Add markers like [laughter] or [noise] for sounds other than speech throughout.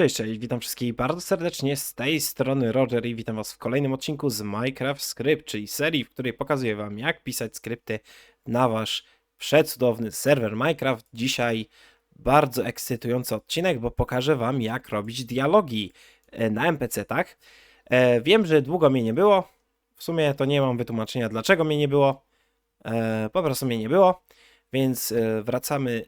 Cześć, cześć, witam wszystkich bardzo serdecznie z tej strony Roger i witam was w kolejnym odcinku z Minecraft Script, czyli serii, w której pokazuję wam jak pisać skrypty na wasz przecudowny serwer Minecraft. Dzisiaj bardzo ekscytujący odcinek, bo pokażę wam jak robić dialogi e, na NPC-tach. E, Wiem, że długo mnie nie było, w sumie to nie mam wytłumaczenia dlaczego mnie nie było, E, po prostu mnie nie było, więc wracamy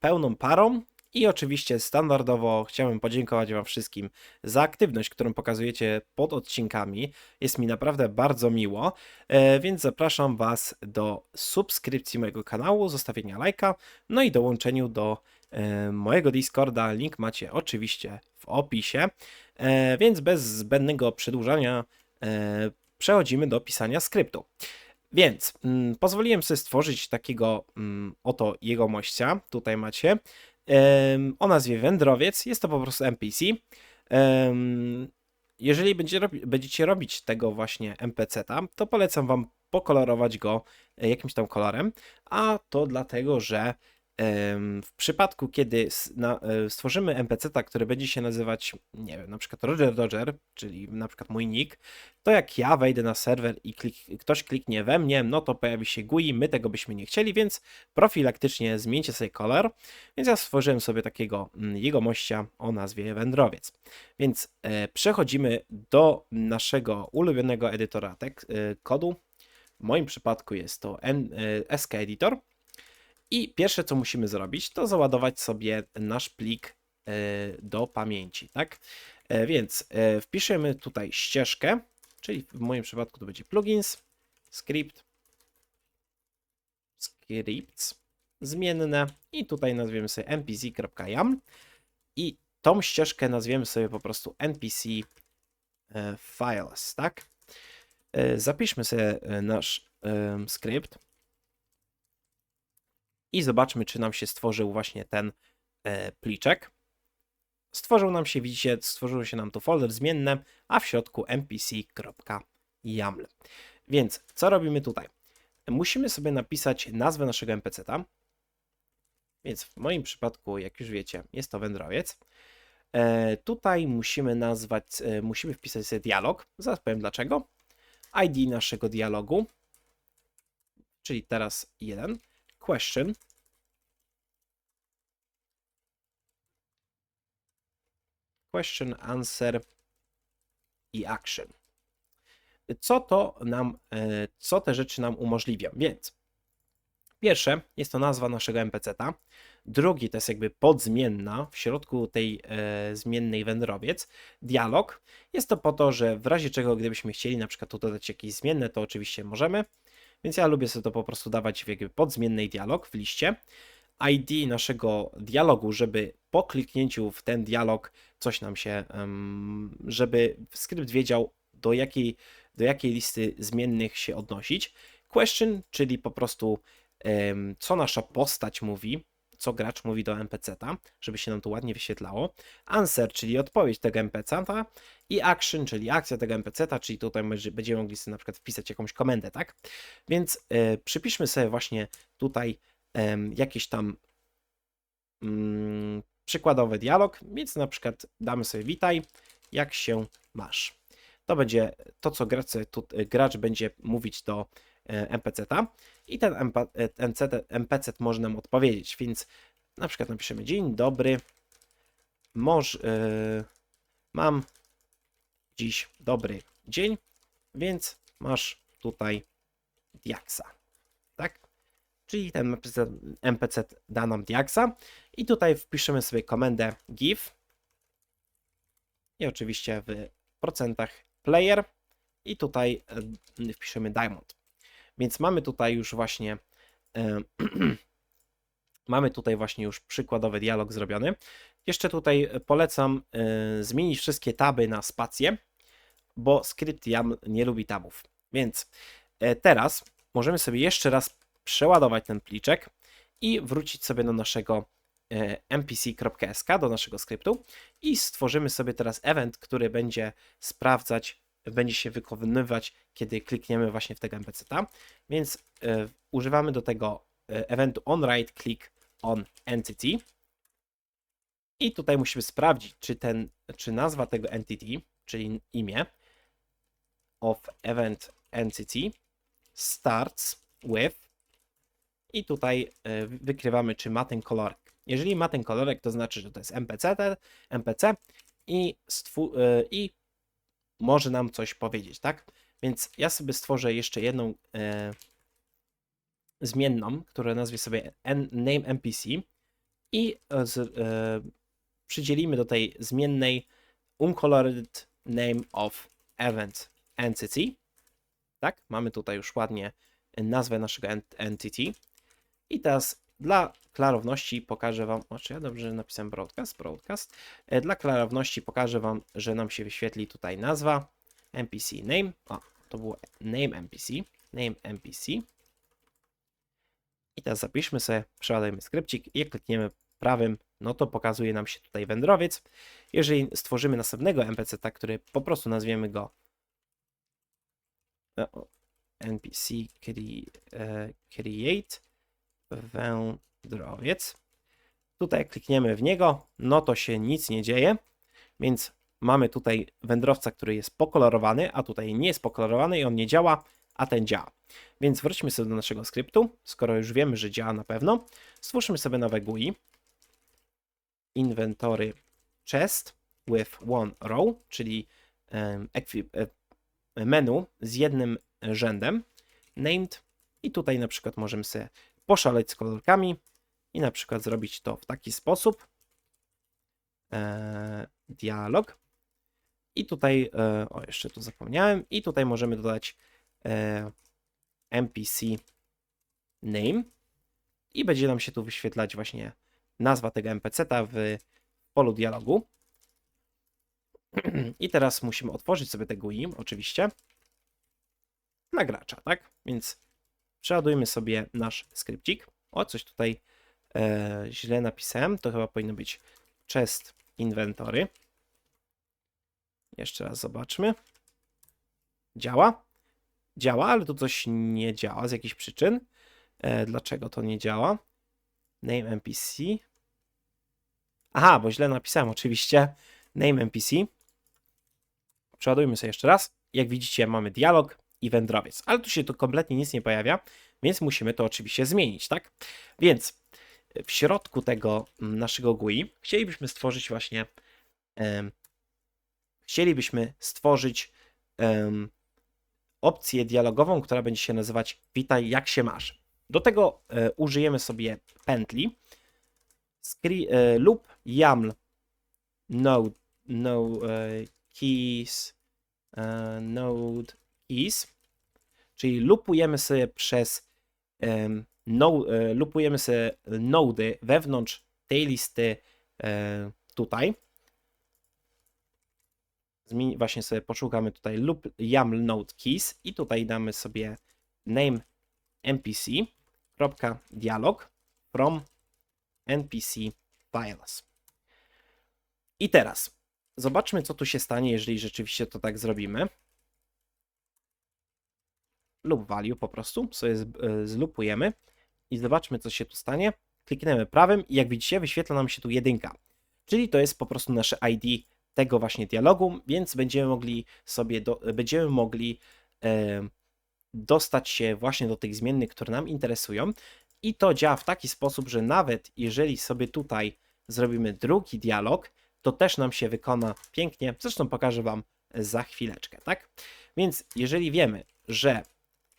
pełną parą. I oczywiście standardowo chciałem podziękować Wam wszystkim za aktywność, którą pokazujecie pod odcinkami. Jest mi naprawdę bardzo miło, e, więc zapraszam Was do subskrypcji mojego kanału, zostawienia lajka, no i dołączeniu do e, mojego Discorda. Link macie oczywiście w opisie. E, Więc bez zbędnego przedłużania przechodzimy do pisania skryptu. Więc mm, pozwoliłem sobie stworzyć takiego mm, oto jegomościa. Tutaj macie o nazwie Wędrowiec. Jest to po prostu NPC. Jeżeli będziecie robić tego właśnie NPC-ta, to polecam Wam pokolorować go e, jakimś tam kolorem, a to dlatego, że w przypadku, kiedy e, stworzymy NPC-ta, który będzie się nazywać, nie wiem, na przykład Roger Dodger, czyli na przykład mój nick, to jak ja wejdę na serwer i klik, ktoś kliknie we mnie, no to pojawi się GUI, my tego byśmy nie chcieli, więc profilaktycznie zmieńcie sobie kolor. Więc ja stworzyłem sobie takiego mm, jegomościa o nazwie Wędrowiec. Więc e, przechodzimy do naszego ulubionego edytora tek, e, kodu. W moim przypadku jest to SK Editor. I pierwsze co musimy zrobić, to załadować sobie nasz plik e, do pamięci, tak? E, Więc e, wpiszemy tutaj ścieżkę, czyli w moim przypadku to będzie plugins, script, scripts, zmienne i tutaj nazwiemy sobie npc.yam i tą ścieżkę nazwiemy sobie po prostu npc files, tak? Zapiszmy sobie nasz skrypt i zobaczmy, czy nam się stworzył właśnie ten e, pliczek. Stworzył nam się, widzicie, stworzył się nam tu folder zmienne, a w środku npc.yaml. Więc co robimy tutaj? Musimy sobie napisać nazwę naszego NPC-ta. Więc w moim przypadku, jak już wiecie, jest to wędrowiec. E, tutaj musimy nazwać, e, musimy wpisać sobie dialog. Zaraz powiem dlaczego. ID naszego dialogu, czyli teraz jeden. Question. Question, answer i action. Co to nam, e, co te rzeczy nam umożliwią? Więc pierwsze jest to nazwa naszego NPC-ta. Drugi to jest jakby podzmienna w środku tej e, zmiennej wędrowiec. Dialog jest to po to, że w razie czego, gdybyśmy chcieli na przykład tu dodać jakieś zmienne, to oczywiście możemy. Więc ja lubię sobie to po prostu dawać w jakby podzmiennej dialog w liście. ID naszego dialogu, żeby po kliknięciu w ten dialog coś nam się, żeby skrypt wiedział do jakiej, do jakiej listy zmiennych się odnosić. Question, czyli po prostu co nasza postać mówi, co gracz mówi do NPC-ta, żeby się nam to ładnie wyświetlało. Answer, czyli odpowiedź tego NPC-ta i action, czyli akcja tego NPC-ta, czyli tutaj będzie- będziemy mogli sobie na przykład wpisać jakąś komendę, tak? Więc e, przypiszmy sobie właśnie tutaj em, jakiś tam mm, przykładowy dialog, więc na przykład damy sobie witaj, jak się masz. To będzie to, co gracz, tu, gracz będzie mówić do e, NPC-ta i ten MP, e, może nam odpowiedzieć, więc na przykład napiszemy dzień dobry, moż, e, mam dziś dobry dzień, więc masz tutaj diaksa, tak? Czyli ten NPC, NPC da nam diaksa i tutaj wpiszemy sobie komendę give i oczywiście w procentach player i tutaj e, wpiszemy diamond. Więc mamy tutaj już właśnie e, [clears throat] mamy tutaj właśnie już przykładowy dialog zrobiony. Jeszcze tutaj polecam e, zmienić wszystkie taby na spację, bo skrypt YAML nie lubi tabów. Więc e, teraz możemy sobie jeszcze raz przeładować ten pliczek i wrócić sobie do naszego npc.sk, do naszego skryptu i stworzymy sobie teraz event, który będzie sprawdzać, będzie się wykonywać, kiedy klikniemy właśnie w tego NPC-ta. Więc e, używamy do tego e, eventu onWrite click on entity I tutaj musimy sprawdzić, czy, ten, czy nazwa tego entity, czyli imię of event entity starts with i tutaj e, wykrywamy, czy ma ten kolorek. Jeżeli ma ten kolorek, to znaczy, że to jest MPC, MPC i, i może nam coś powiedzieć, tak? Więc ja sobie stworzę jeszcze jedną e, zmienną, która nazwie sobie name NPC i e, z, e, przydzielimy do tej zmiennej uncolored name of event entity. Tak, mamy tutaj już ładnie nazwę naszego ent- entity. I teraz dla klarowności pokażę Wam, o czy ja dobrze napisałem broadcast, broadcast. E, Dla klarowności pokażę Wam, że nam się wyświetli tutaj nazwa NPC name. O, to było name NPC, name NPC. I teraz zapiszmy sobie, przeładujemy skrypcik i jak klikniemy prawym, no to pokazuje nam się tutaj wędrowiec. Jeżeli stworzymy następnego NPC, który po prostu nazwiemy go e, NPC e, wędrowiec. Tutaj jak klikniemy w niego, no to się nic nie dzieje, więc mamy tutaj wędrowca, który jest pokolorowany, a tutaj nie jest pokolorowany i on nie działa, a ten działa. Więc wróćmy sobie do naszego skryptu, skoro już wiemy, że działa na pewno. Stwórzmy sobie nowe GUI. Inventory chest with one row, czyli e, menu z jednym rzędem, named i tutaj na przykład możemy sobie poszaleć z kolorkami i na przykład zrobić to w taki sposób. E, dialog. I tutaj, e, o jeszcze tu zapomniałem, i tutaj możemy dodać e, NPC name i będzie nam się tu wyświetlać właśnie nazwa tego NPC-ta w polu dialogu. [clears throat] I teraz musimy otworzyć sobie te GUI, oczywiście, na gracza, tak? Więc przeładujmy sobie nasz skrypcik. O, coś tutaj e, źle napisałem. To chyba powinno być chest inventory. Jeszcze raz zobaczmy. Działa? Działa, ale tu coś nie działa z jakichś przyczyn. E, dlaczego to nie działa? Name NPC. Aha, bo źle napisałem oczywiście. Name NPC. Przeładujmy sobie jeszcze raz. Jak widzicie, mamy dialog i wędrowiec, ale tu się tu kompletnie nic nie pojawia, więc musimy to oczywiście zmienić, tak? Więc w środku tego mm, naszego GUI chcielibyśmy stworzyć właśnie em, chcielibyśmy stworzyć em, opcję dialogową, która będzie się nazywać Witaj, jak się masz. Do tego e, użyjemy sobie pętli. Scri- e, lub YAML. Node, no e, keys e, node keys, czyli lupujemy sobie przez em, no, e, lupujemy sobie nody wewnątrz tej listy e, tutaj. Zmieni, właśnie sobie poszukamy tutaj loop YAML node keys i tutaj damy sobie name npc dialog from npc files. I teraz zobaczmy, co tu się stanie, jeżeli rzeczywiście to tak zrobimy. Lub value po prostu sobie e, zlupujemy i zobaczmy, co się tu stanie. Klikniemy prawym i jak widzicie, wyświetla nam się tu jedynka. Czyli to jest po prostu nasze ID tego właśnie dialogu, więc będziemy mogli sobie, do, będziemy mogli e, dostać się właśnie do tych zmiennych, które nam interesują. I to działa w taki sposób, że nawet jeżeli sobie tutaj zrobimy drugi dialog, to też nam się wykona pięknie. Zresztą pokażę Wam za chwileczkę, tak? Więc jeżeli wiemy, że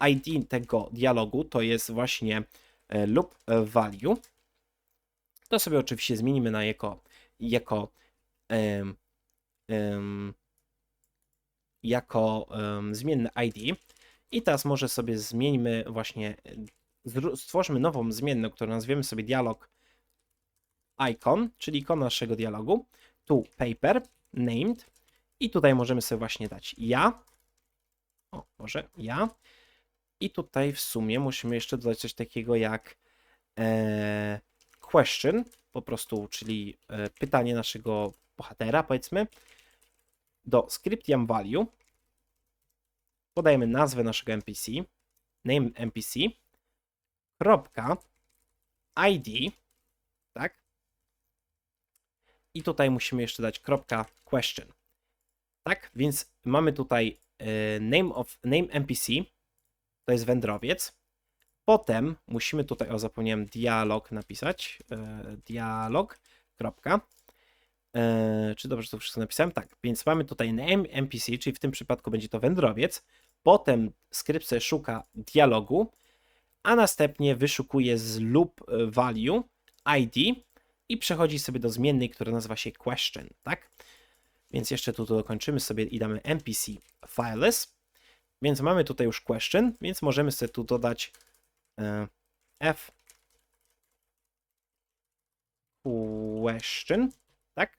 ID tego dialogu to jest właśnie lub e, value, to sobie oczywiście zmienimy na jako, jako, em, em, jako em, zmienne ID. I teraz może sobie zmieńmy właśnie, e, stwórzmy nową zmienną, którą nazwiemy sobie dialog icon, czyli ikon naszego dialogu. Tu paper, named i tutaj możemy sobie właśnie dać ja. O, może ja. I tutaj w sumie musimy jeszcze dodać coś takiego jak e, question, po prostu, czyli e, pytanie naszego bohatera, powiedzmy, do scriptium value. Podajemy nazwę naszego NPC, name NPC, kropka, ID, tak? i tutaj musimy jeszcze dać kropka question. Tak, więc mamy tutaj e, name of name NPC, to jest wędrowiec. Potem musimy tutaj, o zapomniałem dialog napisać, e, dialog, kropka. E, czy dobrze to wszystko napisałem? Tak, więc mamy tutaj name NPC, czyli w tym przypadku będzie to wędrowiec. Potem skrypt szuka dialogu, a następnie wyszukuje z loop e, value ID i przechodzi sobie do zmiennej, która nazywa się question, tak? Więc jeszcze tu dokończymy sobie i damy npc files. Więc mamy tutaj już question, więc możemy sobie tu dodać e, f question, tak?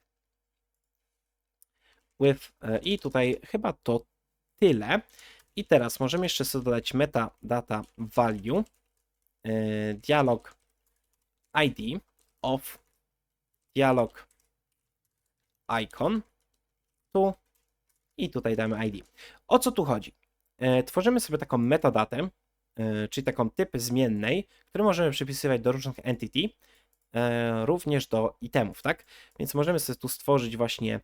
With, e, I tutaj chyba to tyle. I teraz możemy jeszcze sobie dodać metadata value e, dialog ID of dialog icon tu i tutaj damy ID. O co tu chodzi? E, tworzymy sobie taką metadatę, e, czyli taką typ zmiennej, który możemy przypisywać do różnych entity, e, również do itemów, tak? Więc możemy sobie tu stworzyć właśnie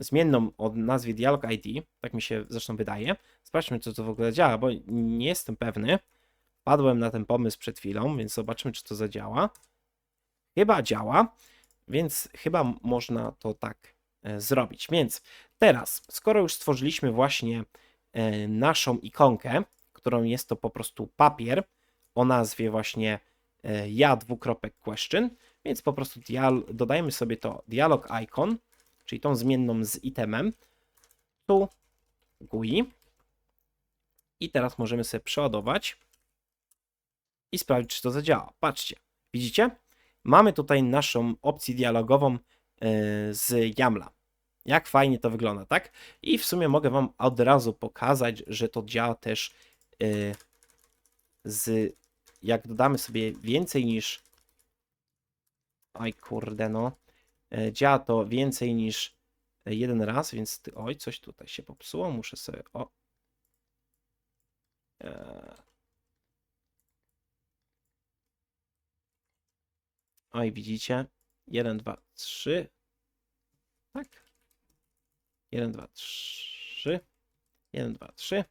zmienną o nazwie dialog ID, tak mi się zresztą wydaje. Sprawdźmy, czy to w ogóle działa, bo nie jestem pewny. Padłem na ten pomysł przed chwilą, więc zobaczmy, czy to zadziała. Chyba działa, więc chyba można to tak zrobić. Więc teraz, skoro już stworzyliśmy właśnie e, naszą ikonkę, którą jest to po prostu papier o nazwie właśnie e, ja dwukropek question, więc po prostu dodajemy sobie to dialog icon, czyli tą zmienną z itemem, tu GUI i teraz możemy sobie przeładować i sprawdzić, czy to zadziała. Patrzcie, widzicie? Mamy tutaj naszą opcję dialogową e, z YAMLa. Jak fajnie to wygląda, tak? I w sumie mogę Wam od razu pokazać, że to działa też e, z. Jak dodamy sobie więcej niż. Oj, kurde, no. E, Działa to więcej niż jeden raz, więc. ty- Oj, coś tutaj się popsuło. Muszę sobie. O. E, Oj, widzicie? 1, 2, 3. Tak. 1, 2, 3. 1, 2, 3.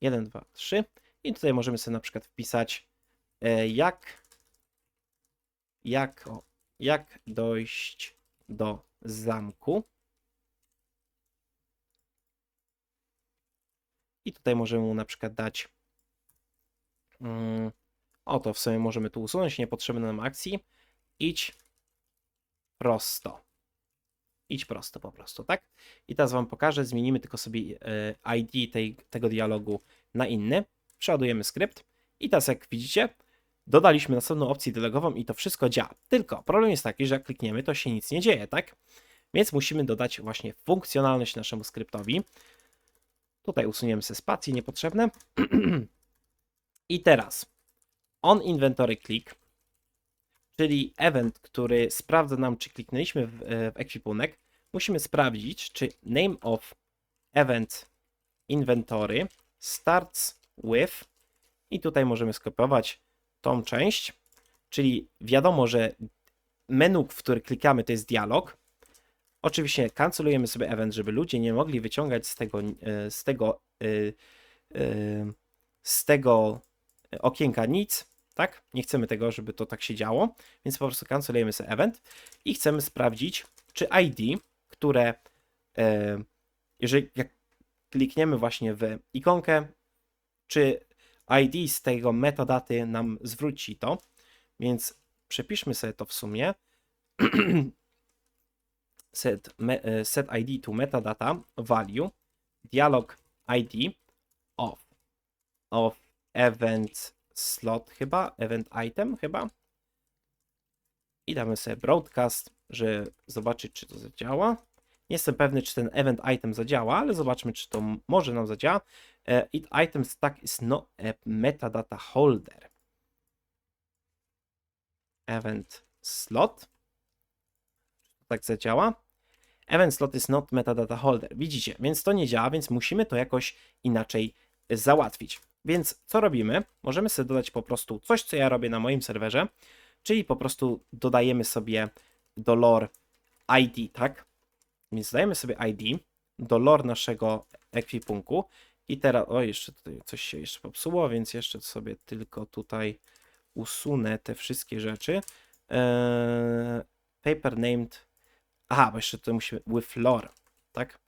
1, 2, 3. I tutaj możemy sobie na przykład wpisać e, jak jak o, jak dojść do zamku. I tutaj możemy mu na przykład dać mm, o, to w sumie możemy tu usunąć niepotrzebne nam akcji. Idź prosto. Idź prosto po prostu, tak? I teraz Wam pokażę, zmienimy tylko sobie e, ID tej, tego dialogu na inny. Przeładujemy skrypt i teraz jak widzicie, dodaliśmy następną opcję dialogową i to wszystko działa. Tylko problem jest taki, że jak klikniemy, to się nic nie dzieje, tak? Więc musimy dodać właśnie funkcjonalność naszemu skryptowi. Tutaj usuniemy sobie spacje niepotrzebne. [clears throat] I teraz on inventory click, czyli event, który sprawdza nam, czy kliknęliśmy w, e, w ekwipunek, musimy sprawdzić, czy name of event inventory starts with i tutaj możemy skopiować tą część, czyli wiadomo, że menu, w który klikamy, to jest dialog. Oczywiście kancelujemy sobie event, żeby ludzie nie mogli wyciągać z tego, e, z tego, e, e, z tego okienka nic, tak? Nie chcemy tego, żeby to tak się działo, więc po prostu kancelujemy sobie event i chcemy sprawdzić, czy ID, które e, jeżeli jak klikniemy właśnie w ikonkę, czy ID z tego metadaty nam zwróci to, więc przepiszmy sobie to w sumie. [clears throat] set, e, set ID to metadata value dialog ID of of event slot chyba, event item chyba. I damy sobie broadcast, żeby zobaczyć, czy to zadziała. Nie jestem pewny, czy ten event item zadziała, ale zobaczmy, czy to może nam zadziała. E, It item stack is not a metadata holder. Event slot. Tak zadziała. Event slot is not metadata holder. Widzicie, więc to nie działa, więc musimy to jakoś inaczej załatwić. Więc co robimy? Możemy sobie dodać po prostu coś, co ja robię na moim serwerze, czyli po prostu dodajemy sobie do lore ID, tak? Więc dajemy sobie ID do lore naszego ekwipunku i teraz, o jeszcze tutaj coś się jeszcze popsuło, więc jeszcze sobie tylko tutaj usunę te wszystkie rzeczy. Eee, paper named, aha, bo jeszcze tutaj musimy with lore, tak?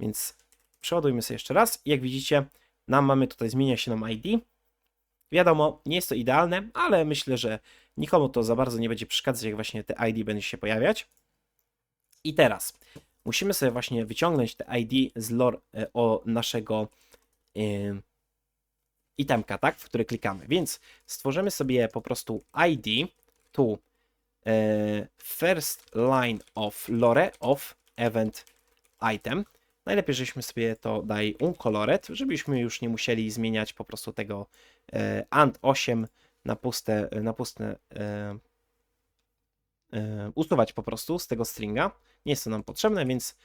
Więc przeładujmy sobie jeszcze raz jak widzicie, nam mamy tutaj, zmienia się nam ID. Wiadomo, nie jest to idealne, ale myślę, że nikomu to za bardzo nie będzie przeszkadzać, jak właśnie te ID będzie się pojawiać. I teraz musimy sobie właśnie wyciągnąć te ID z lore e, o naszego e, itemka, tak, w który klikamy. Więc stworzymy sobie po prostu ID to e, first line of lore of event item. Najlepiej, żebyśmy sobie to dali uncolored, żebyśmy już nie musieli zmieniać po prostu tego and 8 na puste, na puste e, e, usuwać po prostu z tego stringa. Nie jest to nam potrzebne, więc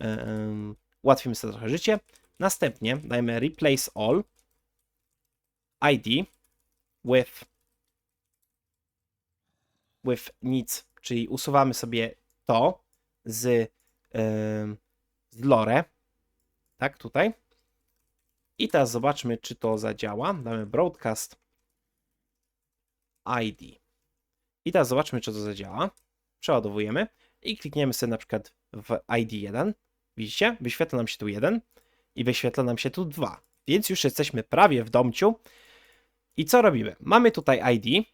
e, em, ułatwimy sobie trochę życie. Następnie dajmy replace all ID with with nic, czyli usuwamy sobie to z, em, z lore, tak, tutaj. I teraz zobaczmy, czy to zadziała. Damy broadcast ID. I teraz zobaczmy, czy to zadziała. Przeładowujemy i klikniemy sobie na przykład w ID1. Widzicie? Wyświetla nam się tu 1 i wyświetla nam się tu 2. Więc już jesteśmy prawie w domciu. I co robimy? Mamy tutaj ID,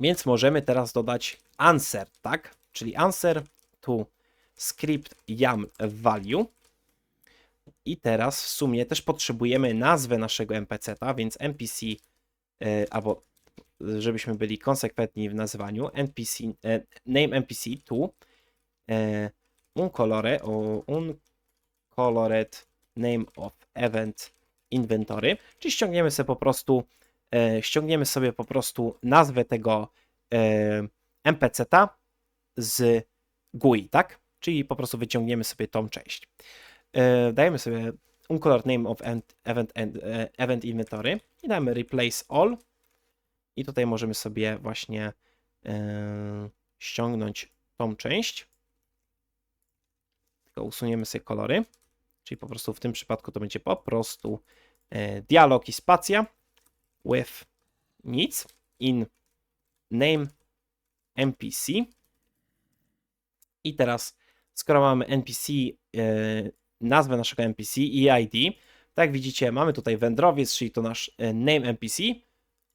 więc możemy teraz dodać answer, tak? Czyli answer to script yam value. I teraz w sumie też potrzebujemy nazwę naszego NPC-ta, więc NPC e, albo żebyśmy byli konsekwentni w nazywaniu NPC, e, name NPC to e, uncolore, o, uncolored name of event inventory, czyli ściągniemy sobie po prostu e, ściągniemy sobie po prostu nazwę tego e, NPC-ta z GUI, tak? Czyli po prostu wyciągniemy sobie tą część. E, dajemy sobie uncolored name of event, event, e, event inventory i damy replace all i tutaj możemy sobie właśnie e, ściągnąć tą część. Tylko usuniemy sobie kolory. Czyli po prostu w tym przypadku to będzie po prostu e, dialog i spacja with nic in name NPC. I teraz, skoro mamy NPC, e, nazwę naszego NPC i ID, tak widzicie, mamy tutaj wędrowiec, czyli to nasz e, name NPC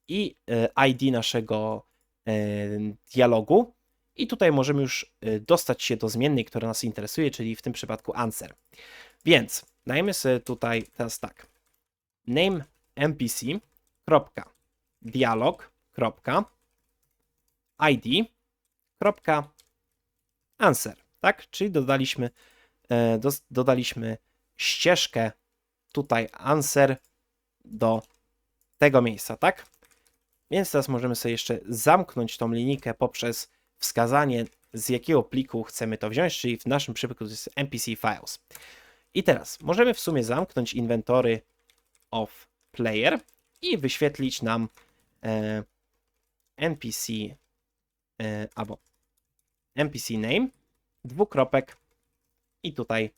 i e, ID naszego e, dialogu. I tutaj możemy już e, dostać się do zmiennej, która nas interesuje, czyli w tym przypadku answer. Więc dajmy sobie tutaj teraz tak. Name NPC, dialog, ID, answer, tak? Czyli dodaliśmy, dos, dodaliśmy ścieżkę tutaj answer do tego miejsca, tak? Więc teraz możemy sobie jeszcze zamknąć tą linijkę poprzez wskazanie, z jakiego pliku chcemy to wziąć, czyli w naszym przypadku to jest NPC Files. I teraz możemy w sumie zamknąć inwentory of player i wyświetlić nam e, NPC e, albo NPC name, dwukropek i tutaj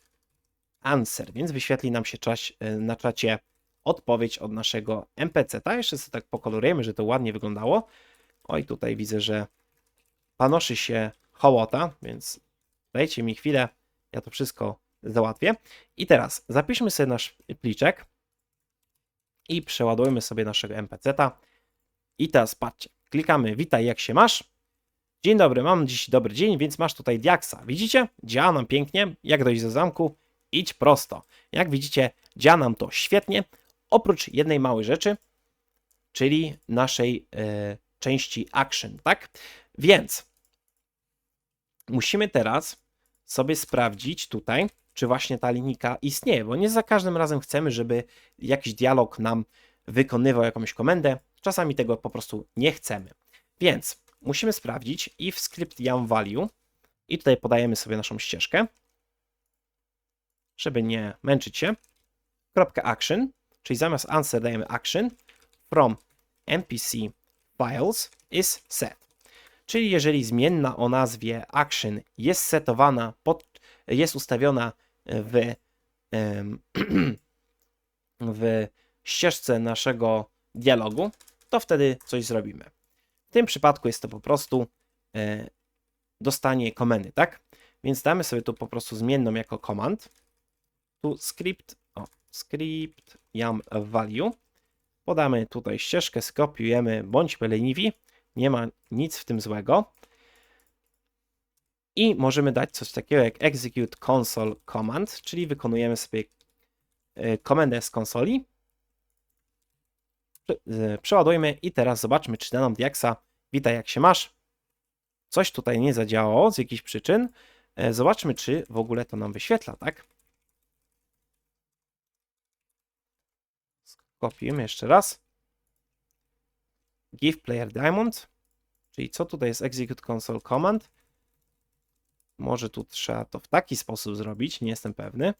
answer, więc wyświetli nam się czaś, e, na czacie odpowiedź od naszego NPC. Ta jeszcze sobie tak pokolorujemy, że to ładnie wyglądało. Oj, tutaj widzę, że panoszy się hołota, więc dajcie mi chwilę, ja to wszystko załatwię. I teraz zapiszmy sobie nasz pliczek i przeładujmy sobie naszego NPC-ta. I teraz patrzcie, klikamy witaj, jak się masz? Dzień dobry, mam dziś dobry dzień, więc masz tutaj diaksa. Widzicie? Działa nam pięknie. Jak dojść do zamku? Idź prosto. Jak widzicie, działa nam to świetnie, oprócz jednej małej rzeczy, czyli naszej e, części action, tak? Więc musimy teraz sobie sprawdzić tutaj, czy właśnie ta linijka istnieje, bo nie za każdym razem chcemy, żeby jakiś dialog nam wykonywał jakąś komendę. Czasami tego po prostu nie chcemy. Więc musimy sprawdzić if script yam value i tutaj podajemy sobie naszą ścieżkę, żeby nie męczyć się. Kropka action, czyli zamiast answer dajemy action from npc files is set. Czyli jeżeli zmienna o nazwie action jest setowana, pod, jest ustawiona w, [clears throat] w ścieżce naszego dialogu, to wtedy coś zrobimy. W tym przypadku jest to po prostu e, dostanie komendy, tak? Więc damy sobie tu po prostu zmienną jako command. Tu script, script yam value. Podamy tutaj ścieżkę, skopiujemy, bądźmy leniwi. Nie ma nic w tym złego. I możemy dać coś takiego jak execute console command, czyli wykonujemy sobie e, komendę z konsoli. E, Przeładujmy i teraz zobaczmy, czy da nam Diaxa. Witaj, jak się masz? Coś tutaj nie zadziałało z jakichś przyczyn. E, Zobaczmy, czy w ogóle to nam wyświetla, tak? Kopiujemy jeszcze raz. Give player diamond. Czyli co tutaj jest execute console command? Może tu trzeba to w taki sposób zrobić, nie jestem pewny.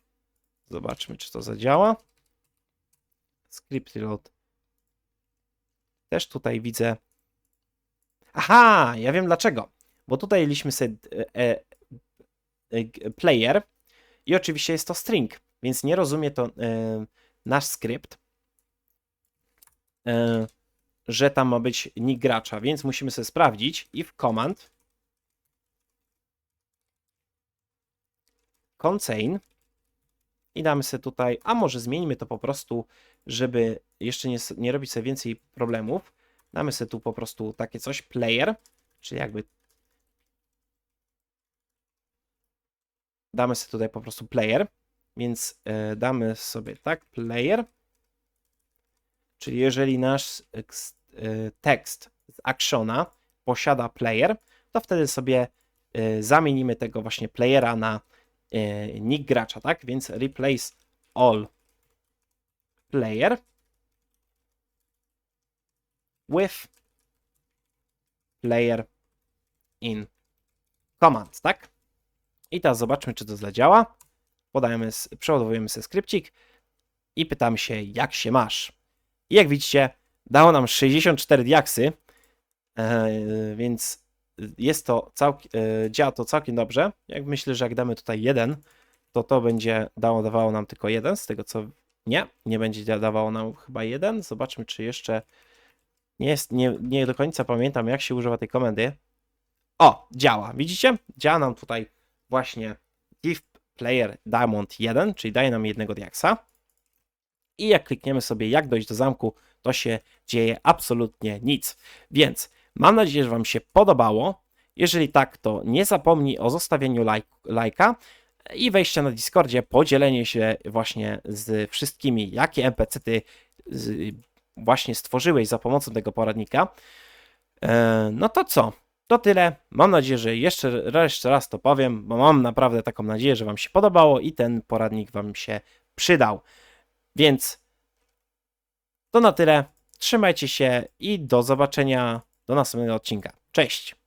Zobaczmy, czy to zadziała. Script reload. Też tutaj widzę. Aha, ja wiem dlaczego. Bo tutaj mieliśmy sobie e, e, e, player i oczywiście jest to string, więc nie rozumie to e, nasz skrypt, że tam ma być nick gracza, więc musimy sobie sprawdzić if command. Contain. I damy sobie tutaj, a może zmieńmy to po prostu, żeby jeszcze nie, nie robić sobie więcej problemów. Damy sobie tu po prostu takie coś, player, czyli jakby damy sobie tutaj po prostu player, więc e, damy sobie tak, player, czyli jeżeli nasz eks- e, tekst z actiona posiada player, to wtedy sobie e, zamienimy tego właśnie playera na e, nick gracza, tak? Więc replace all player with player in command, tak? I teraz zobaczmy, czy to zadziała. Podajemy, przeładowujemy sobie skrypcik i pytamy się, jak się masz. I jak widzicie, dało nam 64 diaksy, e, więc jest to e, działa to całkiem dobrze. Jak myślę, że jak damy tutaj jeden, to to będzie dało, dawało nam tylko jeden, z tego co nie, nie będzie da- dawało nam chyba jeden. Zobaczmy, czy jeszcze nie jest, nie, nie do końca pamiętam, jak się używa tej komendy. O, działa, widzicie? Działa nam tutaj właśnie give player diamond 1, czyli daje nam jednego diaksa. I jak klikniemy sobie jak dojść do zamku, to się dzieje absolutnie nic. Więc mam nadzieję, że Wam się podobało. Jeżeli tak, to nie zapomnij o zostawieniu lajk, lajka i wejścia na Discordzie, podzielenie się właśnie z wszystkimi, jakie NPC-ty z- właśnie stworzyłeś za pomocą tego poradnika. E, No to co? To tyle. Mam nadzieję, że jeszcze, jeszcze raz to powiem, bo mam naprawdę taką nadzieję, że Wam się podobało i ten poradnik Wam się przydał. Więc to na tyle. Trzymajcie się i do zobaczenia do następnego odcinka. Cześć!